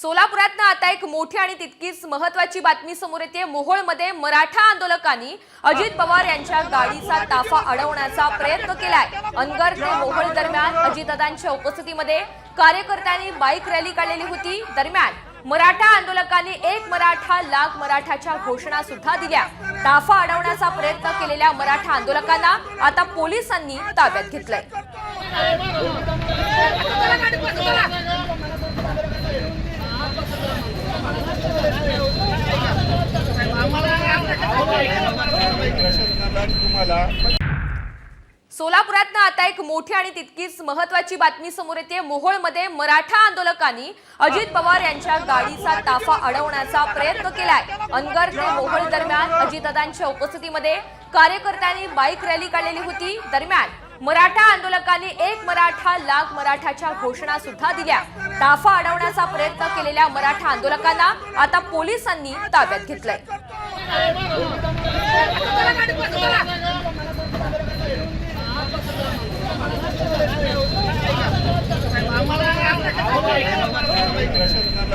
सोलापुरातनं आता एक मोठी आणि तितकीच महत्वाची बातमी समोर येते. मोहोळमध्ये मराठा आंदोलकांनी अजित पवार यांच्या गाडीचा ताफा अडवण्याचा प्रयत्न केलाय. अनगर ते मोहोळ दरम्यान अजितदादांच्या उपस्थितीमध्ये कार्यकर्त्यांनी बाईक रॅली काढलेली होती. दरम्यान मराठा आंदोलकांनी एक मराठा लाख मराठाच्या घोषणा सुद्धा दिल्या. ताफा अडवण्याचा प्रयत्न केलेल्या मराठा आंदोलकांना आता पोलिसांनी ताब्यात घेतलंय. तुम्हाला सोलापुरातनं आता एक मोठी आणि तितकीच महत्वाची बातमी समोर येते. मोहोळमध्ये मराठा आंदोलकांनी अजित पवार यांच्या गाडीचा ताफा अडवण्याचा प्रयत्न केलाय. अनगर ते मोहोळ दरम्यान अजितदादांच्या उपस्थितीमध्ये कार्यकर्त्यांनी बाईक रॅली काढलेली होती. दरम्यान मराठा आंदोलकांनी एक मराठा लाख मराठाच्या घोषणा सुद्धा दिल्या. ताफा अडवण्याचा प्रयत्न केलेल्या मराठा आंदोलकांना आता पोलिसांनी ताब्यात घेतलंय.